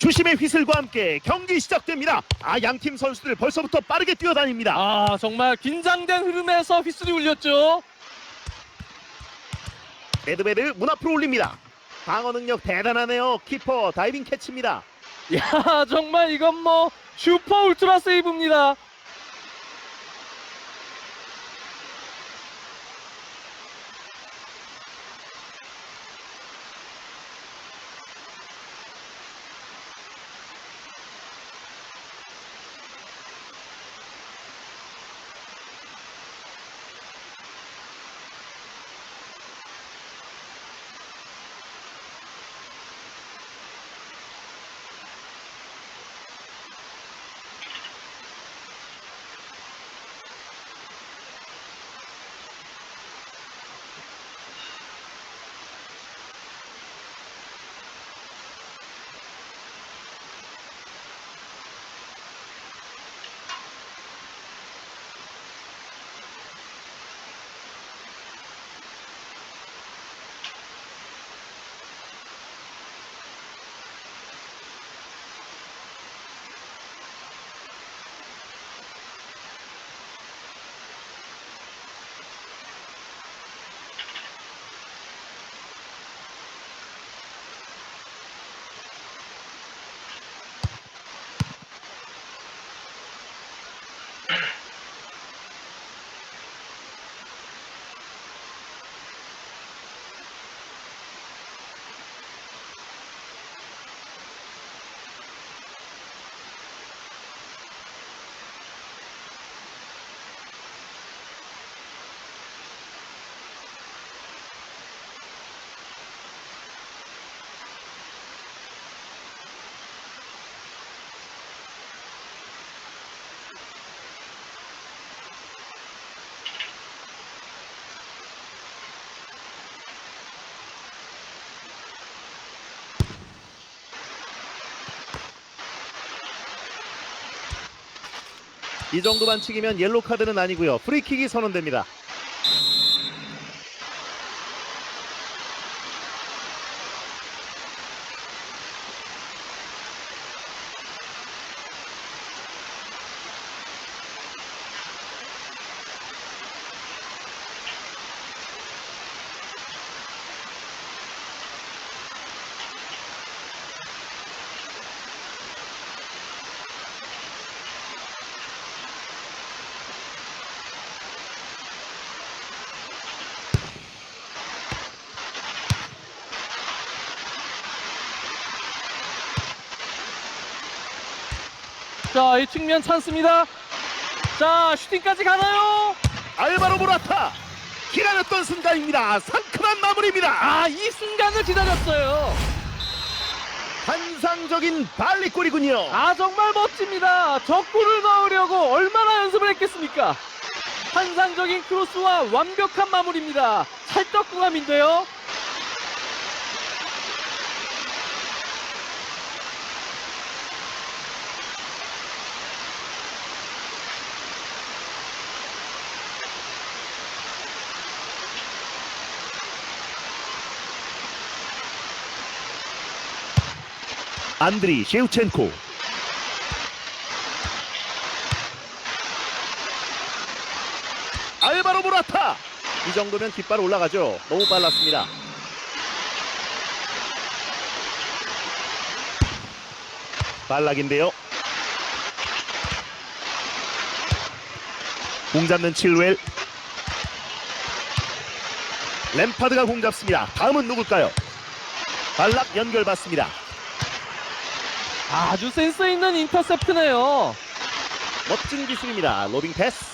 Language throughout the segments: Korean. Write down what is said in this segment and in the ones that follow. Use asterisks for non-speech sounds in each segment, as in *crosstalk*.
주심의 휘슬과 함께 경기 시작됩니다. 아, 양 팀 선수들 벌써부터 빠르게 뛰어다닙니다. 아 정말 긴장된 흐름에서 휘슬이 울렸죠. 레드벨을 문 앞으로 올립니다. 방어 능력 대단하네요. 키퍼 다이빙 캐치입니다. 야 정말 이건 뭐 슈퍼 울트라 세이브입니다. 이 정도 반칙이면 옐로 카드는 아니고요. 프리킥이 선언됩니다. 자 이 측면 찬스입니다. 자 슈팅까지 가나요? 알바로 모라타 기다렸던 순간입니다. 상큼한 마무리입니다. 아 이 순간을 기다렸어요. 환상적인 발리골이군요. 아 정말 멋집니다. 저 골을 넣으려고 얼마나 연습을 했겠습니까? 환상적인 크로스와 완벽한 마무리입니다. 찰떡궁합인데요. 안드리 셰우첸코. 알바로 모라타! 이 정도면 깃발 올라가죠. 너무 빨랐습니다. 발락인데요. 공 잡는 칠웰. 램파드가 공 잡습니다. 다음은 누굴까요? 발락 연결 받습니다 아주 센스 있는 인터셉트네요. 멋진 기술입니다. 로빙 패스.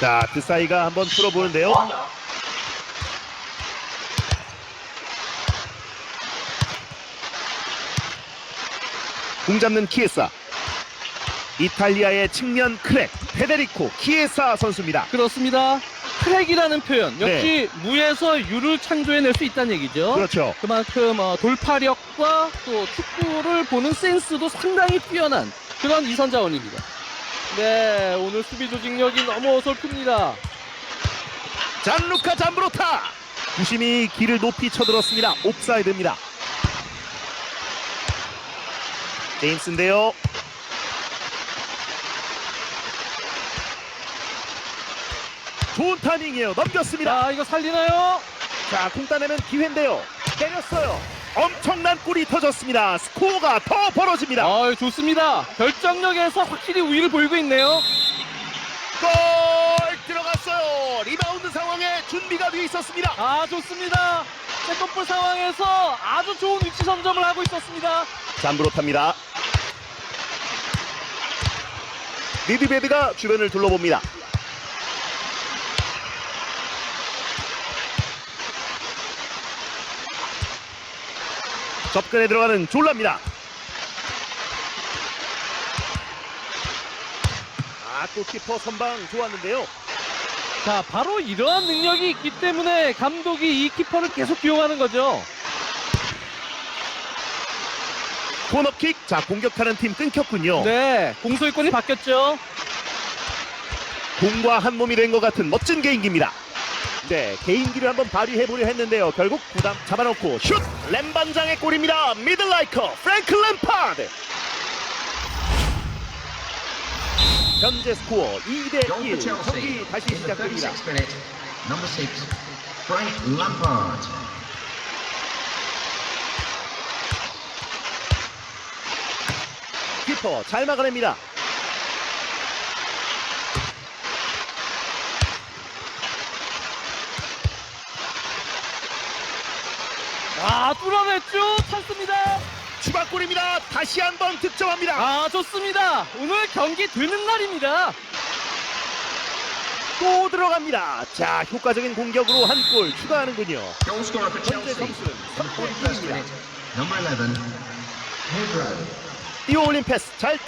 자, 그 사이가 한번 풀어보는데요. 공 잡는 키에사. 이탈리아의 측면 크랙 페데리코 키에사 선수입니다. 그렇습니다. 크랙이라는 표현 역시 네. 무에서 유를 창조해낼 수 있다는 얘기죠. 그렇죠. 그만큼 어, 돌파력과 또 축구를 보는 센스도 상당히 뛰어난 그런 이선 자원입니다. 네, 오늘 수비 조직력이 너무 어설픕니다. 잔루카 잠브로타 부심이 길을 높이 쳐들었습니다. 옵사이드입니다. 제임스인데요. 좋은 타이밍이에요. 넘겼습니다. 자, 이거 살리나요? 자, 공 따내면 기회인데요. 때렸어요. 엄청난 골이 터졌습니다. 스코어가 더 벌어집니다. 아, 좋습니다. 결정력에서 확실히 우위를 보이고 있네요. 골 들어갔어요. 리바운드 상황에 준비가 되어 있었습니다. 아, 좋습니다. 세컨볼 상황에서 아주 좋은 위치 선점을 하고 있었습니다. 잠브로 탑니다. 리드베드가 주변을 둘러봅니다. 접근에 들어가는 졸라입니다. 아, 골키퍼 선방 좋았는데요. 자, 바로 이러한 능력이 있기 때문에 감독이 이 키퍼를 계속 기용하는 거죠. 코너킥. 자, 공격하는 팀 끊겼군요. 네, 공소유권이 바뀌었죠. 공과 한 몸이 된 것 같은 멋진 개인기입니다. 네, 개인기를 한번 발휘해보려 했는데요. 결국 부담 잡아놓고 슛! 램반장의 골입니다. 미들라이커 프랭클 램파드. 현재 스코어 2대 Goal 1. for Chelsea. 경기 다시 시작됩니다. 36th minute, number six, Frank Lampard. 키퍼 잘 막아냅니다. 아, 뚫어냈죠. 찬스입니다. 추가골입니다. 다시 한번 득점합니다. 아, 좋습니다. 오늘 경기 되는 날입니다. 또 들어갑니다. 자, 효과적인 공격으로 한 골 추가하는군요. Goal scorer for 현재 Chelsea. 점수는 In the 41st 3대 1입니다. minute, number 11, Pedro. 띄워 올린 패스 잘.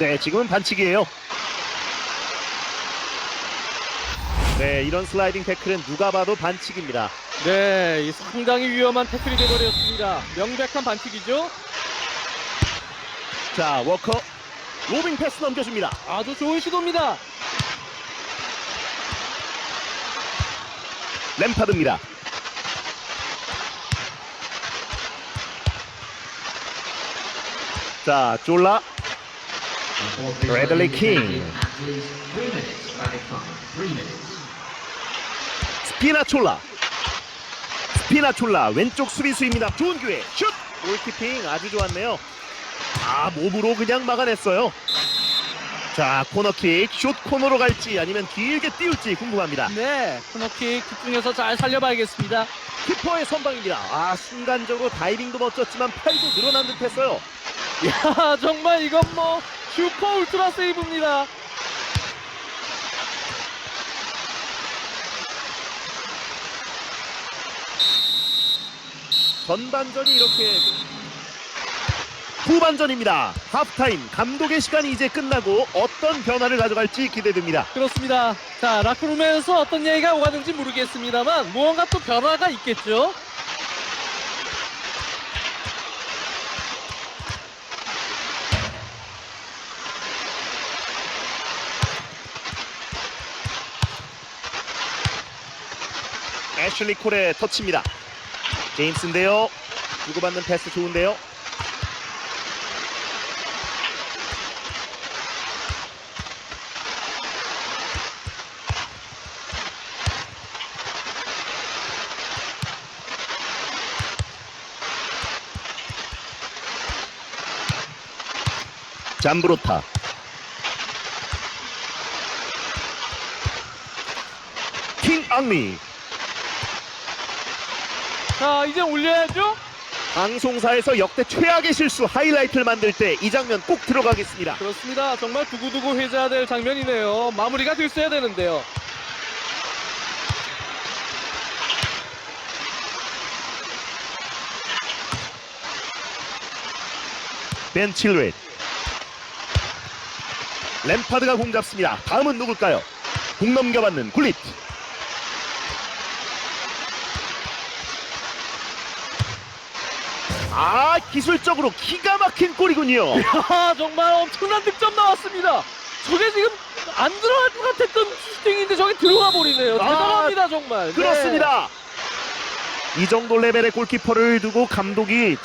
네, 지금은 반칙이에요. 네, 이런 슬라이딩 태클은 누가 봐도 반칙입니다. 네, 이 상당히 위험한 태클이 되버렸습니다. 명백한 반칙이죠. 자, 워커 로빙 패스 넘겨줍니다. 아주 좋은 시도입니다. 램파드입니다. 자, 졸라 time. Three minutes. 스피나촐라. 스피나 촐라 왼쪽 수비수입니다. 좋은 기회. 슛! 골키핑 아주 좋았네요. 아, 몸으로 그냥 막아냈어요. 자, 코너킥 슛 코너로 갈지 아니면 길게 띄울지 궁금합니다. 네, 코너킥 집중해서 잘 살려봐야겠습니다. 키퍼의 선방입니다. 아, 순간적으로 다이빙도 멋졌지만 팔도 늘어난 듯했어요. 야, 정말 이건 뭐 슈퍼 울트라 세이브입니다. 전반전이 이렇게 후반전입니다. 하프타임 감독의 시간이 이제 끝나고 어떤 변화를 가져갈지 기대됩니다. 그렇습니다. 자, 라크룸에서 어떤 얘기가 오가는지 모르겠습니다만 무언가 또 변화가 있겠죠. 애슐리 콜의 터치입니다. 제임스인데요. 주고받는 패스 좋은데요. 잠브로타 킹 앙리 자, 이제 올려야죠. 방송사에서 역대 최악의 실수 하이라이트를 만들 때 이 장면 꼭 들어가겠습니다. 그렇습니다. 정말 두고두고 회자해야 될 장면이네요. 마무리가 됐어야 되는데요. 벤 칠웨이 램파드가 공 잡습니다. 다음은 누굴까요? 공 넘겨받는 굴릿 아 기술적으로 기가 막힌 골이군요. *laughs* 야, 정말 엄청난 득점 나왔습니다. 저게 지금 안 들어갈 것 같았던 슈팅인데 저게 들어가 버리네요. 아, 대단합니다 정말. 네. 그렇습니다. 이 정도 레벨의 골키퍼를 두고 감독이